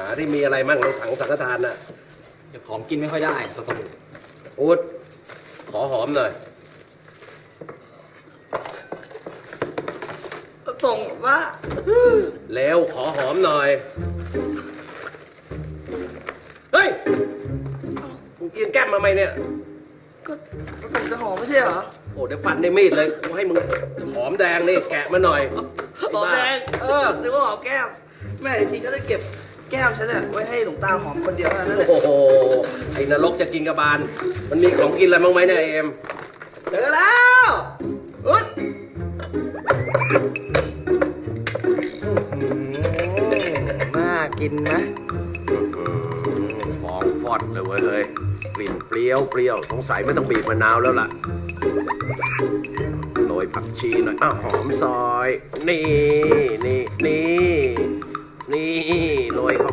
าที่มีอะไรมั่งในถังสังฆทานน่ะเดี๋ยวของกินไม่ค่อยได้สตูอูดขอหอมหน่อย ส่งว่าแล้วขอหอมหน่อย เฮ้ยมึงกินแก้มมาไหมเนี่ย ก็ส่งจะหอมไม่ใช่เหรอโอ้เดี๋ยวฟันในมีดเลยกูให้มึงหอมแดงนี่แกะมาหน่อยหอมแดง เออนึกว่าหอมแก้ม แม่จริงๆก็ได้เก็บ แก้มฉันเนี่ยไว้ให้หลวงตาหอมคนเดียวเท่านั้นแหละโอ้โห ไอ้นรกจะกินกระบาล มันมีของกินอะไรบ้างไหมเนี่ยเอ็มเจอแล้วอุ๊ดน่ากินนะฟองฟอดเลยเว้ยเฮ้ยกลิ่นเปรี้ยวเปรี้ยวสงสัยไม่ต้องบีบมะนาวแล้วล่ะโรยผักชีหน่อยอ้าวหอมซอย นี่นี่นี่นี่โรยเข้า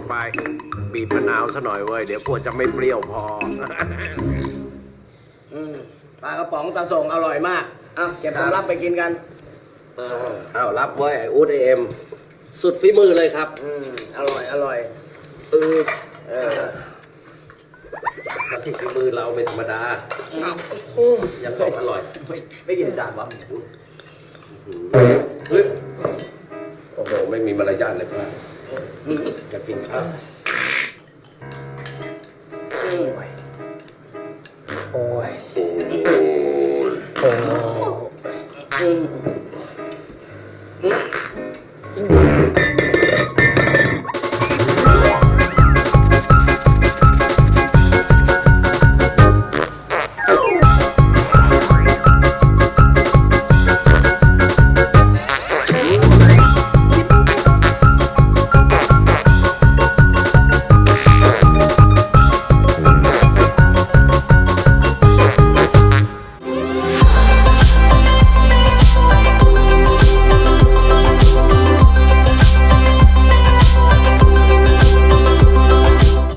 ไป บีบมะนาวซะหน่อยเว้ย เดี๋ยวกลัวจะไม่เปรี้ยวพอ อืมปลากระป๋องตาส่งอร่อยมากอะเก็บความลับไปกินกันอ้าวรับไว้ไอ้อูดไอ้เอ็ม สุดฝีมือเลยครับ อืมอร่อยอร่อยเออเออถ้าที่ฝีมือเราเป็นธรรมดา ยังบอกอร่อย ไม่ไม่กินจานวะเฮ้ย โอ้โห ไม่มีมารยาทเลยพระ จะกินข้าวโอ้ยโอ้ยโอ้ย